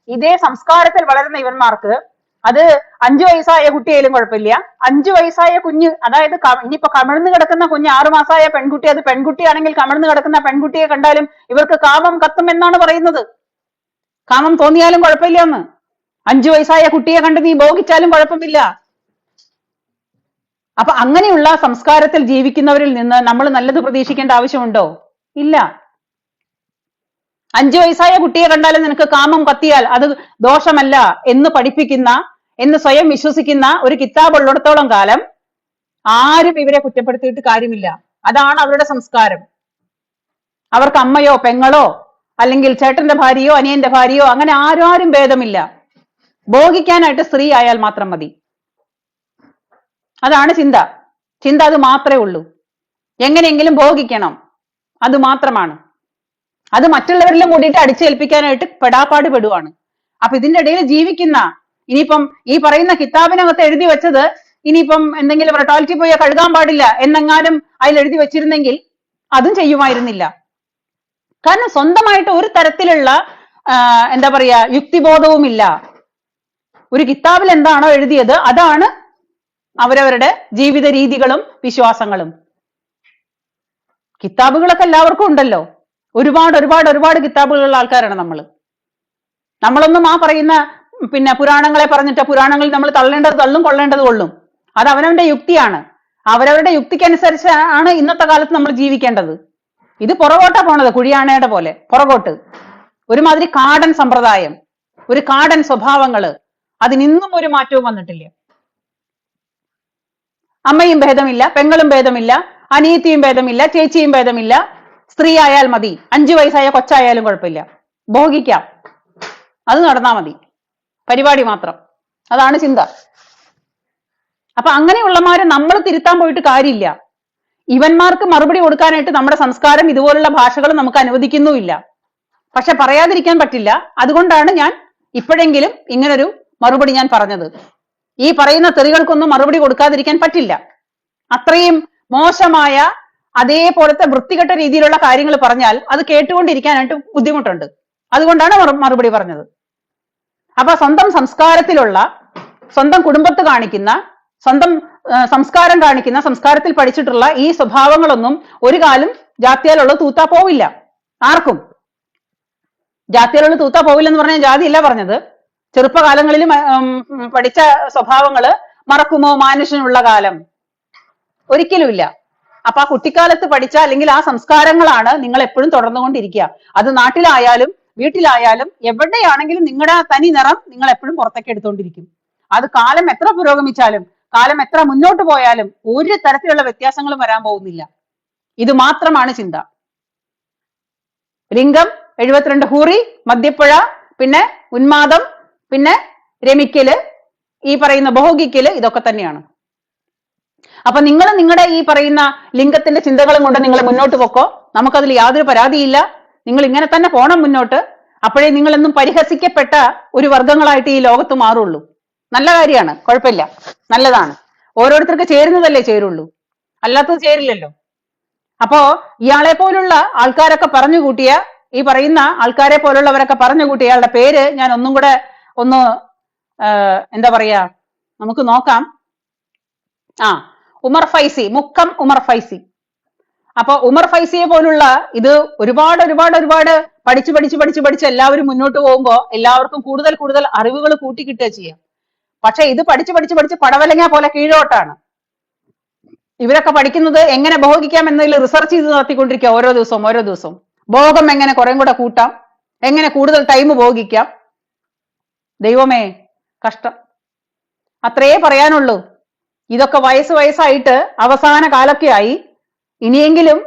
ഇതേ സംസ്കാരത്തിൽ വളരുന്ന ഇവന്മാർക്ക് അത് അഞ്ചു വയസ്സായ കുട്ടിയായാലും കുഴപ്പമില്ല. അഞ്ചു വയസ്സായ കുഞ്ഞ് അതായത് ഇനിയിപ്പോ കമിഴ്ന്ന് കിടക്കുന്ന കുഞ്ഞ് ആറു മാസമായ പെൺകുട്ടി അത് പെൺകുട്ടിയാണെങ്കിൽ കമിഴ്ന്ന് കിടക്കുന്ന പെൺകുട്ടിയെ കണ്ടാലും ഇവർക്ക് കാമം കത്തും എന്നാണ് പറയുന്നത്. കാമം തോന്നിയാലും കുഴപ്പമില്ല എന്ന് അഞ്ചു വയസ്സായ കുട്ടിയെ കണ്ട് നീ ഭോഗിച്ചാലും കുഴപ്പമില്ല. അപ്പൊ അങ്ങനെയുള്ള സംസ്കാരത്തിൽ ജീവിക്കുന്നവരിൽ നിന്ന് നമ്മൾ നല്ലത് പ്രതീക്ഷിക്കേണ്ട ആവശ്യമുണ്ടോ? ഇല്ല. അഞ്ചു വയസ്സായ കുട്ടിയെ കണ്ടാലും നിനക്ക് കാമം കത്തിയാൽ അത് ദോഷമല്ല എന്ന് പഠിപ്പിക്കുന്ന എന്ന് സ്വയം വിശ്വസിക്കുന്ന ഒരു കിതാബ് ഉള്ളിടത്തോളം കാലം ആരും ഇവരെ കുറ്റപ്പെടുത്തിയിട്ട് കാര്യമില്ല. അതാണ് അവരുടെ സംസ്കാരം. അവർക്ക് അമ്മയോ പെങ്ങളോ അല്ലെങ്കിൽ ചേട്ടന്റെ ഭാര്യയോ അനിയന്റെ ഭാര്യയോ അങ്ങനെ ആരും ഭേദമില്ല. ഭോഗിക്കാനായിട്ട് സ്ത്രീ ആയാൽ മാത്രം മതി. അതാണ് ചിന്ത. ചിന്ത അത് മാത്രമേ ഉള്ളൂ. എങ്ങനെയെങ്കിലും ഭോഗിക്കണം. അത് മാത്രമാണ്. അത് മറ്റുള്ളവരിലും കൂടിയിട്ട് അടിച്ചേൽപ്പിക്കാനായിട്ട് പെടാപ്പാട് പെടുവാണ് അപ്പൊ ഇതിന്റെ ഇടയിൽ ജീവിക്കുന്ന ഇനിയിപ്പം ഈ പറയുന്ന കിതാബിനകത്ത് എഴുതി വെച്ചത് ഇനിയിപ്പം എന്തെങ്കിലും ടോയ്ലറ്റിൽ പോയി കഴുകാൻ പാടില്ല എന്നെങ്ങാനും അതിൽ എഴുതി വെച്ചിരുന്നെങ്കിൽ അതും ചെയ്യുമായിരുന്നില്ല. കാരണം സ്വന്തമായിട്ട് ഒരു തരത്തിലുള്ള എന്താ പറയാ യുക്തിബോധവുമില്ല. ഒരു കിതാബിൽ എന്താണോ എഴുതിയത് അതാണ് അവരവരുടെ ജീവിത രീതികളും വിശ്വാസങ്ങളും. കിതാബുകളൊക്കെ എല്ലാവർക്കും ഉണ്ടല്ലോ. ഒരുപാട് ഒരുപാട് ഒരുപാട് കിതാബുകളുള്ള ആൾക്കാരാണ് നമ്മൾ നമ്മളൊന്നും ആ പറയുന്ന പിന്നെ പുരാണങ്ങളെ പറഞ്ഞിട്ട് പുരാണങ്ങളിൽ നമ്മൾ തള്ളേണ്ടത് തള്ളും കൊള്ളേണ്ടത് കൊള്ളും. അത് അവനവന്റെ യുക്തിയാണ്. അവരവരുടെ യുക്തിക്കനുസരിച്ച് ആണ് ഇന്നത്തെ കാലത്ത് നമ്മൾ ജീവിക്കേണ്ടത്. ഇത് പുറകോട്ടാ പോണത് കുഴിയാണയുടെ പോലെ. പുറകോട്ട്. ഒരുമാതിരി കാടൻ സമ്പ്രദായം ഒരു കാടൻ സ്വഭാവങ്ങൾ. അതിനിന്നും ഒരു മാറ്റവും വന്നിട്ടില്ല. അമ്മയും ഭേദമില്ല പെങ്ങളും ഭേദമില്ല അനീതിയും ഭേദമില്ല ചേച്ചിയും ഭേദമില്ല. സ്ത്രീ ആയാൽ മതി അഞ്ചു വയസ്സായ കൊച്ചായാലും കുഴപ്പമില്ല. ഭോഗിക്കാം. അത് നടന്നാ മതി. പരിപാടി മാത്രം. അതാണ് ചിന്ത. അപ്പൊ അങ്ങനെയുള്ളമാരെ നമ്മൾ തിരുത്താൻ പോയിട്ട് കാര്യമില്ല. ഇവന്മാർക്ക് മറുപടി കൊടുക്കാനായിട്ട് നമ്മുടെ സംസ്കാരം ഇതുപോലുള്ള ഭാഷകൾ നമുക്ക് അനുവദിക്കുന്നുമില്ല. പക്ഷെ പറയാതിരിക്കാൻ പറ്റില്ല. അതുകൊണ്ടാണ് ഞാൻ ഇപ്പോഴെങ്കിലും ഇങ്ങനൊരു മറുപടി ഞാൻ പറഞ്ഞത്. ഈ പറയുന്ന തെറികൾക്കൊന്നും മറുപടി കൊടുക്കാതിരിക്കാൻ പറ്റില്ല. അത്രയും മോശമായ അതേപോലത്തെ വൃത്തികെട്ട രീതിയിലുള്ള കാര്യങ്ങൾ പറഞ്ഞാൽ അത് കേട്ടുകൊണ്ടിരിക്കാനായിട്ട് ബുദ്ധിമുട്ടുണ്ട്. അതുകൊണ്ടാണ് മറുപടി പറഞ്ഞത്. അപ്പൊ സ്വന്തം സംസ്കാരത്തിലുള്ള സ്വന്തം കുടുംബത്ത് കാണിക്കുന്ന സ്വന്തം സംസ്കാരം കാണിക്കുന്ന സംസ്കാരത്തിൽ പഠിച്ചിട്ടുള്ള ഈ സ്വഭാവങ്ങളൊന്നും ഒരു കാലം ജാത്തിയാലുള്ള തൂത്താ പോവില്ല. ആർക്കും? ജാത്തിയാലുള്ള തൂത്താ പോവില്ലെന്ന് പറഞ്ഞാൽ ജാതി ഇല്ല പറഞ്ഞത് ചെറുപ്പകാലങ്ങളിൽ പഠിച്ച സ്വഭാവങ്ങൾ മറക്കുമോ മാനുഷ്യനുള്ള കാലം? ഒരിക്കലുമില്ല. അപ്പൊ ആ കുട്ടിക്കാലത്ത് പഠിച്ച അല്ലെങ്കിൽ ആ സംസ്കാരങ്ങളാണ് നിങ്ങൾ എപ്പോഴും തുടർന്നുകൊണ്ടിരിക്കുക. അത് നാട്ടിലായാലും വീട്ടിലായാലും എവിടെയാണെങ്കിലും നിങ്ങളുടെ തനി നിറം നിങ്ങൾ എപ്പോഴും പുറത്തേക്ക് എടുത്തുകൊണ്ടിരിക്കും. അത് കാലം എത്ര പുരോഗമിച്ചാലും കാലം എത്ര മുന്നോട്ട് പോയാലും ഒരു തരത്തിലുള്ള വ്യത്യാസങ്ങളും വരാൻ പോകുന്നില്ല. ഇത് മാത്രമാണ് ചിന്ത. ലിംഗം എഴുപത്തിരണ്ട് ഹൂറി മദ്യപ്പുഴ പിന്നെ ഉന്മാദം പിന്നെ രമിക്കൽ ഈ പറയുന്ന ഭോഗിക്കൽ ഇതൊക്കെ തന്നെയാണ്. അപ്പൊ നിങ്ങൾ നിങ്ങളുടെ ഈ പറയുന്ന ലിംഗത്തിന്റെ ചിന്തകളും കൊണ്ട് നിങ്ങൾ മുന്നോട്ട് പോക്കോ. നമുക്കതിൽ യാതൊരു പരാതിയില്ല. നിങ്ങൾ ഇങ്ങനെ തന്നെ പോണം മുന്നോട്ട്. അപ്പോഴേ നിങ്ങൾ എന്നും പരിഹസിക്കപ്പെട്ട ഒരു വർഗങ്ങളായിട്ട് ഈ ലോകത്ത് മാറുള്ളൂ. നല്ല കാര്യമാണ് കുഴപ്പമില്ല. നല്ലതാണ്. ഓരോരുത്തർക്ക് ചേരുന്നതല്ലേ ചേരുള്ളൂ. അല്ലാത്തത് ചേരില്ലല്ലോ. അപ്പോ ഇയാളെ പോലുള്ള ആൾക്കാരൊക്കെ പറഞ്ഞു കൂട്ടിയ ഈ പറയുന്ന ആൾക്കാരെ പോലുള്ളവരൊക്കെ പറഞ്ഞു കൂട്ടിയ ഇയാളുടെ പേര് ഞാൻ ഒന്നും കൂടെ ഒന്ന് എന്താ പറയാ നമുക്ക് നോക്കാം. ആ ഉമർ ഫൈസി മുക്കം ഉമർ ഫൈസി. അപ്പൊ ഉമർ ഫൈസിയെ പോലുള്ള ഇത് ഒരുപാട് ഒരുപാട് ഒരുപാട് പഠിച്ച് പഠിച്ച് പഠിച്ച് പഠിച്ച് എല്ലാവരും മുന്നോട്ട് പോകുമ്പോ എല്ലാവർക്കും കൂടുതൽ കൂടുതൽ അറിവുകൾ കൂട്ടി കിട്ടുക ചെയ്യാം. പക്ഷെ ഇത് പഠിച്ച് പഠിച്ച് പഠിച്ച് പടവലങ്ങ പോലെ കീഴോട്ടാണ്. ഇവരൊക്കെ പഠിക്കുന്നത് എങ്ങനെ ഭോഗിക്കാം എന്നതിൽ റിസർച്ച് ചെയ്ത് നടത്തിക്കൊണ്ടിരിക്കുക ഓരോ ദിവസവും ഓരോ ദിവസവും. ഭോഗം എങ്ങനെ കുറേം കൂടെ കൂട്ടാം എങ്ങനെ കൂടുതൽ ടൈം ഭോഗിക്കാം ദൈവമേ കഷ്ടം. അത്രേ പറയാനുള്ളൂ. ഇതൊക്കെ വയസ്സ് വയസ്സായിട്ട് അവസാന കാലൊക്കെ ആയി ഇനിയെങ്കിലും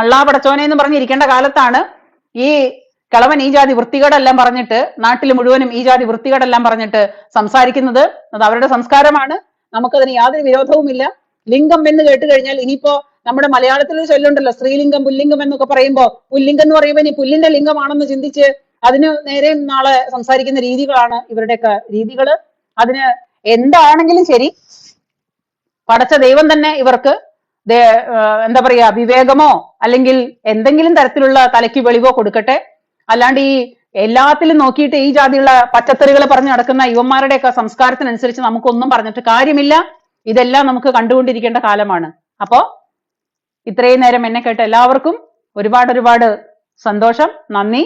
അള്ളാ പടച്ചോനെ എന്ന് പറഞ്ഞിരിക്കേണ്ട കാലത്താണ് ഈ കിളവൻ ഈ ജാതി വൃത്തികേടെല്ലാം പറഞ്ഞിട്ട് നാട്ടിൽ മുഴുവനും ഈ ജാതി വൃത്തികേടെല്ലാം പറഞ്ഞിട്ട് സംസാരിക്കുന്നത് അത് അവരുടെ സംസ്കാരമാണ്. നമുക്കതിന് യാതൊരു വിരോധവുമില്ല. ലിംഗം എന്ന് കേട്ട് കഴിഞ്ഞാൽ ഇനിയിപ്പോ നമ്മുടെ മലയാളത്തിൽ ചൊല്ലുണ്ടല്ലോ സ്ത്രീലിംഗം പുല്ലിംഗം എന്നൊക്കെ പറയുമ്പോൾ പുല്ലിംഗം എന്ന് പറയുമ്പോൾ ഇനി പുല്ലിന്റെ ലിംഗമാണെന്ന് ചിന്തിച്ച് അതിന് നേരെ നാളെ സംസാരിക്കുന്ന രീതികളാണ് ഇവരുടെയൊക്കെ രീതികൾ അതിന് എന്താണെങ്കിലും ശരി പടച്ച ദൈവം തന്നെ ഇവർക്ക് എന്താ പറയാ വിവേകമോ അല്ലെങ്കിൽ എന്തെങ്കിലും തരത്തിലുള്ള തലയ്ക്ക് വെളിവോ കൊടുക്കട്ടെ. അല്ലാണ്ട് ഈ എല്ലാത്തിലും നോക്കിയിട്ട് ഈ ജാതിയുള്ള പച്ചത്തറികൾ പറഞ്ഞു നടക്കുന്ന യുവന്മാരുടെയൊക്കെ സംസ്കാരത്തിനനുസരിച്ച് നമുക്കൊന്നും പറഞ്ഞിട്ട് കാര്യമില്ല. ഇതെല്ലാം നമുക്ക് കണ്ടുകൊണ്ടിരിക്കേണ്ട കാലമാണ്. അപ്പോ ഇത്രയും നേരം എന്നെ കേട്ട എല്ലാവർക്കും ഒരുപാട് ഒരുപാട് സന്തോഷം നന്ദി.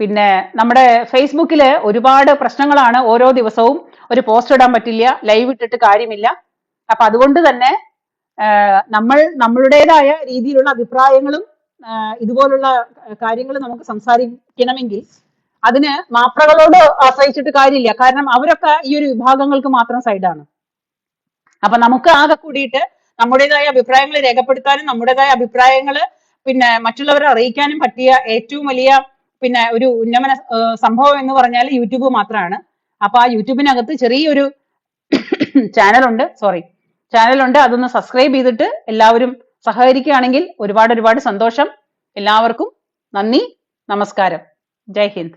പിന്നെ നമ്മുടെ ഫേസ്ബുക്കിൽ ഒരുപാട് പ്രശ്നങ്ങളാണ് ഓരോ ദിവസവും ഒരു പോസ്റ്റ് ഇടാൻ പറ്റില്ല ലൈവ് ഇട്ടിട്ട് കാര്യമില്ല. അപ്പൊ അതുകൊണ്ട് തന്നെ നമ്മൾ നമ്മളുടേതായ രീതിയിലുള്ള അഭിപ്രായങ്ങളും ഇതുപോലുള്ള കാര്യങ്ങൾ നമുക്ക് സംസാരിക്കണമെങ്കിൽ അതിന് മാപ്രകളോട് ആശ്രയിച്ചിട്ട് കാര്യമില്ല. കാരണം അവരൊക്കെ ഈ ഒരു വിഭാഗങ്ങൾക്ക് മാത്രം സൈഡാണ്. അപ്പൊ നമുക്ക് ആകെ കൂടിയിട്ട് നമ്മുടേതായ അഭിപ്രായങ്ങൾ രേഖപ്പെടുത്താനും നമ്മുടേതായ അഭിപ്രായങ്ങൾ പിന്നെ മറ്റുള്ളവരെ അറിയിക്കാനും പറ്റിയ ഏറ്റവും വലിയ പിന്നെ ഒരു ഉന്നമന സംഭവം എന്ന് പറഞ്ഞാൽ യൂട്യൂബ് മാത്രമാണ് അപ്പൊ ആ യൂട്യൂബിനകത്ത് ചെറിയൊരു ചാനലുണ്ട് സോറി ചാനലുണ്ട്. അതൊന്ന് സബ്സ്ക്രൈബ് ചെയ്തിട്ട് എല്ലാവരും സഹകരിക്കുകയാണെങ്കിൽ ഒരുപാട് ഒരുപാട് സന്തോഷം. എല്ലാവർക്കും നന്ദി നമസ്കാരം. ജയ് ഹിന്ദ്.